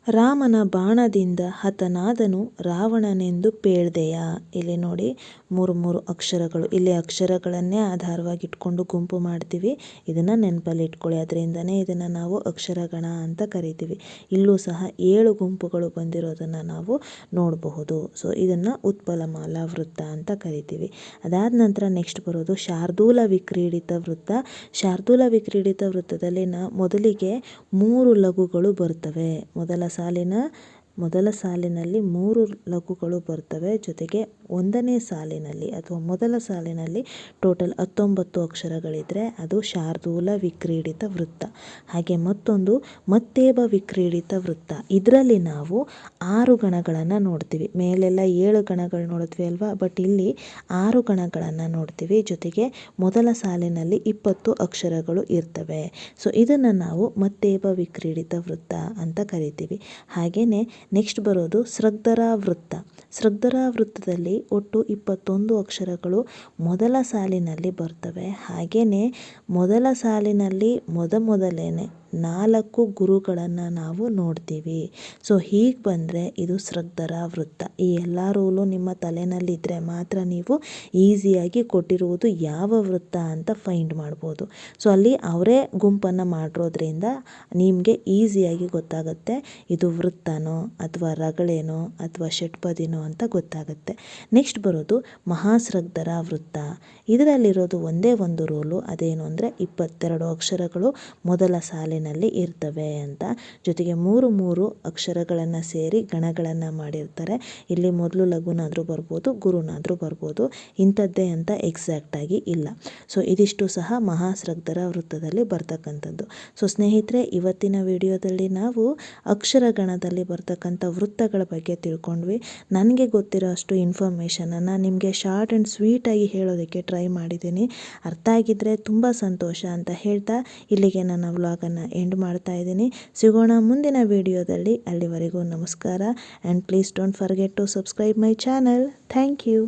ರಾಮನ ಬಾಣದಿಂದ ಹತನಾದನು ರಾವಣನೆಂದು ಪೇಳ್ದೆಯ. ಇಲ್ಲಿ ನೋಡಿ, ಮೂರು ಮೂರು ಅಕ್ಷರಗಳು. ಇಲ್ಲಿ ಅಕ್ಷರಗಳನ್ನೇ ಆಧಾರವಾಗಿ ಇಟ್ಕೊಂಡು ಗುಂಪು ಮಾಡ್ತೀವಿ. ಇದನ್ನು ನೆನಪಲ್ಲಿ ಇಟ್ಕೊಳ್ಳಿ. ಅದರಿಂದನೇ ಇದನ್ನು ನಾವು ಅಕ್ಷರಗಣ ಅಂತ ಕರಿತೀವಿ. ಇಲ್ಲೂ ಸಹ ಏಳು ಗುಂಪುಗಳು ಬಂದಿರೋದನ್ನು ನಾವು ನೋಡಬಹುದು. ಸೊ ಇದನ್ನು ಉತ್ಪಲಮಾಲಾ ವೃತ್ತ ಅಂತ ಕರಿತೀವಿ. ಅದಾದ ನಂತರ ನೆಕ್ಸ್ಟ್ ಬರೋದು ಶಾರ್ದೂಲ ವಿಕ್ರೀಡಿತ ವೃತ್ತ. ಶಾರ್ದೂಲ ವಿಕ್ರೀಡಿತ ವೃತ್ತದಲ್ಲಿ ನ ಮೊದಲಿಗೆ ಮೂರು ಲಘುಗಳು ಬರ್ತವೆ. ಮೊದಲ ಸಾಲಿನ ಮೊದಲ ಸಾಲಿನಲ್ಲಿ ಮೂರು ಲಘುಗಳು ಬರ್ತವೆ. ಜೊತೆಗೆ ಒಂದನೇ ಸಾಲಿನಲ್ಲಿ ಅಥವಾ ಮೊದಲ ಸಾಲಿನಲ್ಲಿ ಟೋಟಲ್ ಹತ್ತೊಂಬತ್ತು ಅಕ್ಷರಗಳಿದ್ದರೆ ಅದು ಶಾರ್ದೂಲ ವಿಕ್ರೀಡಿತ ವೃತ್ತ. ಹಾಗೆ ಮತ್ತೊಂದು ಮತ್ತೇಬ ವಿಕ್ರೀಡಿತ ವೃತ್ತ. ಇದರಲ್ಲಿ ನಾವು ಆರು ಗಣಗಳನ್ನು ನೋಡ್ತೀವಿ. ಮೇಲೆಲ್ಲ ಏಳು ಗಣಗಳು ನೋಡಿದ್ವಿ ಅಲ್ವಾ? ಬಟ್ ಇಲ್ಲಿ ಆರು ಗಣಗಳನ್ನು ನೋಡ್ತೀವಿ. ಜೊತೆಗೆ ಮೊದಲ ಸಾಲಿನಲ್ಲಿ ಇಪ್ಪತ್ತು ಅಕ್ಷರಗಳು ಇರ್ತವೆ. ಸೊ ಇದನ್ನು ನಾವು ಮತ್ತೇಬ ವಿಕ್ರೀಡಿತ ವೃತ್ತ ಅಂತ ಕರಿತೀವಿ. ಹಾಗೆಯೇ ನೆಕ್ಸ್ಟ್ ಬರೋದು ಸೃಗ್ಧರ ವೃತ್ತ ಸೃಗ್ಧರ ವೃತ್ತದಲ್ಲಿ ಒಟ್ಟು ಇಪ್ಪತ್ತೊಂದು ಅಕ್ಷರಗಳು ಮೊದಲ ಸಾಲಿನಲ್ಲಿ ಬರ್ತವೆ. ಹಾಗೆಯೇ ಮೊದಲ ಸಾಲಿನಲ್ಲಿ ಮೊದ ಮೊದಲೇನೆ ನಾಲ್ಕು ಗುರುಗಳನ್ನು ನಾವು ನೋಡ್ತೀವಿ. ಸೊ ಹೀಗೆ ಬಂದರೆ ಇದು ಸೃಗ್ಧರ ವೃತ್ತ ಈ ಎಲ್ಲ ರೂಲು ನಿಮ್ಮ ತಲೆನಲ್ಲಿದ್ದರೆ ಮಾತ್ರ ನೀವು ಈಸಿಯಾಗಿ ಕೊಟ್ಟಿರುವುದು ಯಾವ ವೃತ್ತ ಅಂತ ಫೈಂಡ್ ಮಾಡ್ಬೋದು. ಸೊ ಅಲ್ಲಿ ಅವರೇ ಗುಂಪನ್ನು ಮಾಡಿರೋದ್ರಿಂದ ನಿಮಗೆ ಈಸಿಯಾಗಿ ಗೊತ್ತಾಗುತ್ತೆ, ಇದು ವೃತ್ತನೋ ಅಥವಾ ರಗಳೇನೋ ಅಥವಾ ಷಟ್ಪದಿನೋ ಅಂತ ಗೊತ್ತಾಗುತ್ತೆ. ನೆಕ್ಸ್ಟ್ ಬರೋದು ಮಹಾಸ್ರಗ್ಧರ ವೃತ್ತ. ಇದರಲ್ಲಿರೋದು ಒಂದೇ ಒಂದು ರೋಲು, ಅದೇನು ಅಂದರೆ ಇಪ್ಪತ್ತೆರಡು ಅಕ್ಷರಗಳು ಮೊದಲ ಸಾಲಿನಲ್ಲಿ ಇರ್ತವೆ ಅಂತ. ಜೊತೆಗೆ ಮೂರು ಮೂರು ಅಕ್ಷರಗಳನ್ನು ಸೇರಿ ಗಣಗಳನ್ನು ಮಾಡಿರ್ತಾರೆ. ಇಲ್ಲಿ ಮೊದಲು ಲಘುನಾದರೂ ಬರ್ಬೋದು, ಗುರುನಾದರೂ ಬರ್ಬೋದು. ಇಂಥದ್ದೇ ಅಂತ ಎಕ್ಸಾಕ್ಟಾಗಿ ಇಲ್ಲ. ಸೊ ಇದಿಷ್ಟು ಸಹ ಮಹಾಸ್ರಗ್ಧರ ವೃತ್ತದಲ್ಲಿ ಬರ್ತಕ್ಕಂಥದ್ದು. ಸೊ ಸ್ನೇಹಿತರೆ, ಇವತ್ತಿನ ವಿಡಿಯೋದಲ್ಲಿ ನಾವು ಅಕ್ಷರಗಣದಲ್ಲಿ ಬರ್ತಕ್ಕಂಥ ವೃತ್ತಗಳ ಬಗ್ಗೆ ತಿಳ್ಕೊಂಡ್ವಿ. ನನಗೆ ಗೊತ್ತಿರೋ ಅಷ್ಟು ಇನ್ಫಾರ್ಮೇಷನನ್ನು ನಿಮಗೆ ಶಾರ್ಟ್ ಆ್ಯಂಡ್ ಸ್ವೀಟಾಗಿ ಹೇಳೋದಕ್ಕೆ ಟ್ರೈ ಮಾಡಿದ್ದೀನಿ. ಅರ್ಥ ಆಗಿದ್ದರೆ ತುಂಬ ಸಂತೋಷ ಅಂತ ಹೇಳ್ತಾ ಇಲ್ಲಿಗೆ ನನ್ನ ವ್ಲಾಗನ್ನು ಎಂಡ್ ಮಾಡ್ತಾ ಇದ್ದೀನಿ. ಸಿಗೋಣ ಮುಂದಿನ ವಿಡಿಯೋದಲ್ಲಿ ಅಲ್ಲಿವರೆಗೂ ನಮಸ್ಕಾರ. And please don't forget to subscribe my channel thank you